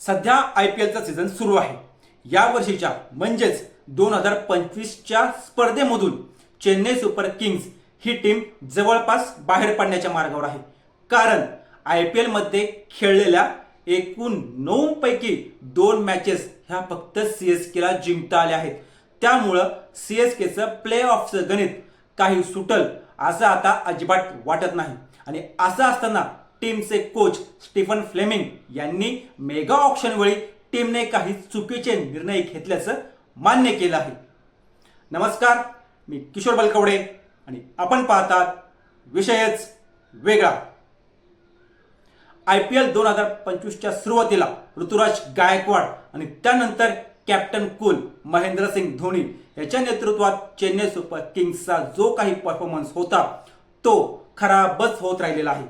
सध्या I P एलचा season सुरू आहे. या वर्षीच्या म्हणजेच दोन हजार पंचवीसच्या स्पर्धेमधून चेन्नई सुपर किंग्स ही टीम जवळपास बाहेर पडण्याच्या मार्गावर आहे. कारण आय पी एलमध्ये खेळलेल्या एकूण नऊ पैकी दोन मॅचेस ह्या फक्त सी एस केला जिंकता आल्या आहेत. त्यामुळं सी एस केचं प्ले ऑफचं गणित काही सुटल असं आता अजिबात वाटत नाही. आणि असं असताना टीमचे कोच स्टीफन फ्लेमिंग यांनी मेगा ऑप्शनवेळी टीमने काही चुकीचे निर्णय घेतल्याचं मान्य केलं आहे. नमस्कार मी किशोर बलकवडे आणि आपण पाहतात विषयच वेगळा. आय पी एल दोन हजार पंचवीसच्या सुरुवातीला ऋतुराज गायकवाड आणि त्यानंतर कॅप्टन कुल महेंद्रसिंग धोनी याच्या नेतृत्वात चेन्नई सुपर किंग्सचा जो काही परफॉर्मन्स होता तो खराबच होत राहिलेला आहे.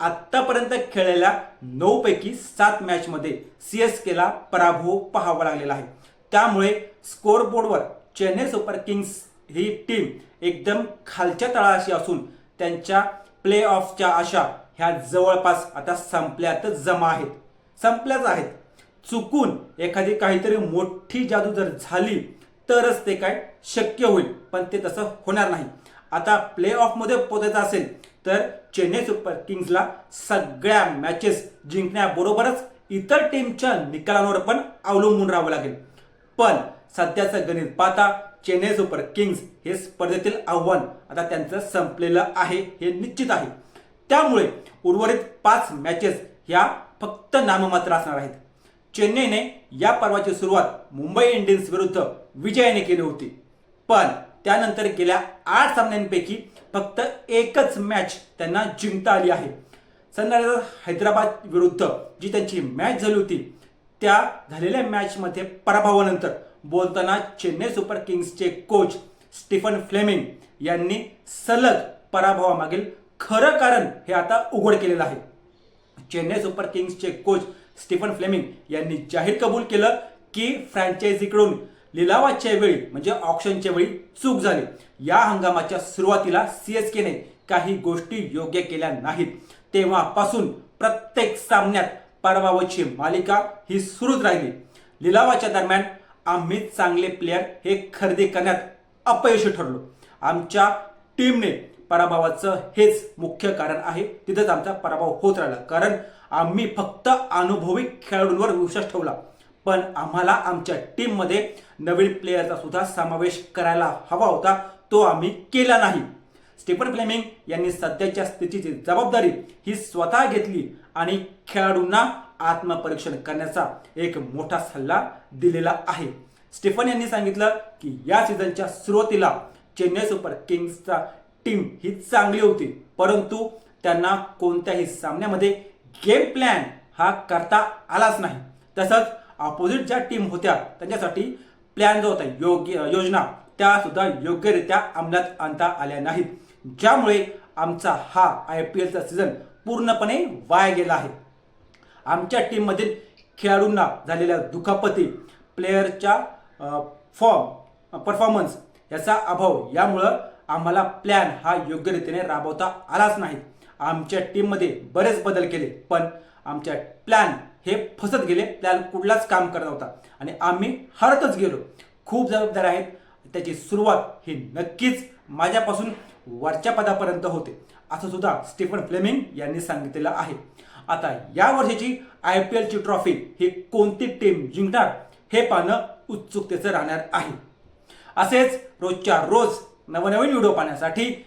आत्तापर्यंत खेळलेल्या नऊपैकी सात मॅचमध्ये सी एस केला पराभव पाहावा लागलेला आहे. त्यामुळे स्कोअर बोर्डवर चेन्नई सुपर किंग्स ही टीम एकदम खालच्या तळाशी असून त्यांच्या प्ले ऑफच्या आशा ह्या जवळपास आता संपल्यातच जमा आहेत. संपल्याच आहेत. चुकून एखादी काहीतरी मोठी जादू जर झाली तरच ते काय शक्य होईल पण ते तसं होणार नाही. आता प्ले ऑफमध्ये पोचायचं असेल तर चेन्नई सुपर किंग्सला सगळ्या मॅचेस जिंकण्याबरोबरच इतर टीमच्या निकालांवर पण अवलंबून राहावं लागेल. पण सध्याचं गणित पाहता चेन्नई सुपर किंग्स हे स्पर्धेतील आव्हान आता त्यांचं संपलेलं आहे हे निश्चित आहे. त्यामुळे उर्वरित पाच मॅचेस ह्या फक्त नाममात्र असणार आहेत. चेन्नईने या पर्वाची सुरुवात मुंबई इंडियन्स विरुद्ध विजयाने केली होती. पण त्यानंतर गेल्या आठ सामन्यांपैकी फक्त एकच मॅच त्यांना जिंकता आली आहे. सनरायझर्स हैदराबाद विरुद्ध जी त्यांची मॅच झाली होती त्या झालेल्या मॅचमध्ये पराभवानंतर बोलताना चेन्नई सुपर किंग्सचे कोच स्टीफन फ्लेमिंग यांनी सलग पराभवामागील खरं कारण हे आता उघड केलेलं आहे. चेन्नई सुपर किंग्सचे कोच स्टीफन फ्लेमिंग यांनी जाहीर कबूल केलं की फ्रँचायझीकडून लिलावाच्या वेळी म्हणजे ऑप्शनच्या वेळी चूक झाली. या हंगामाच्या सुरुवातीला सी एस केने काही गोष्टी योग्य केल्या नाहीत. तेव्हापासून प्रत्येक सामन्यात पराभवाची मालिका ही सुरूच राहिली. लिलावाच्या दरम्यान आम्ही चांगले प्लेयर हे खरेदी करण्यात अपयशी ठरलो. आमच्या टीमने पराभवाचं हेच मुख्य कारण आहे. तिथंच आमचा पराभव होत राहिला. कारण आम्ही फक्त अनुभवी खेळाडूंवर विश्वास ठेवला. पण आम्हाला आमच्या टीममध्ये नवीन प्लेयरचा सुद्धा समावेश करायला हवा होता. तो आम्ही केला नाही. स्टीफन फ्लेमिंग यांनी सध्याच्या स्थितीची जबाबदारी ही स्वतः घेतली आणि खेळाडूंना आत्मपरीक्षण करण्याचा एक मोठा सल्ला दिलेला आहे. स्टीफन यांनी सांगितलं की या सीझनच्या सुरुवातीला चेन्नई सुपर किंग्सचा टीम ही चांगली होती परंतु त्यांना कोणत्याही सामन्यामध्ये गेम प्लॅन हा करता आलाच नाही. तसंच अपोजिट ज्या टीम होत्या त्यांच्यासाठी प्लॅन जो होता योग्य योजना त्या सुद्धा योग्यरित्या अंमलात आणता आल्या नाहीत. ज्यामुळे आमचा हा आय पी एलचा सीझन पूर्णपणे वाया गेला आहे. आमच्या टीममधील खेळाडूंना झालेल्या दुखापती प्लेयरच्या फॉर्म परफॉर्मन्स याचा अभाव यामुळं आम्हाला प्लॅन हा योग्यरीतीने राबवता आलाच नाही. आमच्या टीममध्ये बरेच बदल केले पण आमच्या प्लॅन हे फसत गेले. प्लॅन कुठलाच काम करत नव्हता. आणि आम्ही हरतच गेलो. खूप जबाबदार आहेत. त्याची सुरुवात ही नक्कीच माझ्यापासून वरच्या पदापर्यंत होते. असं सुद्धा स्टीफन फ्लेमिंग यांनी सांगितलेलं आहे. आता या वर्षीची आय पी एलची ट्रॉफी ही कोणती टीम जिंकणार हे पाहणं उत्सुकतेचं राहणार आहे. असेच रोजच्या रोज नवनवीन व्हिडिओ पाहण्यासाठी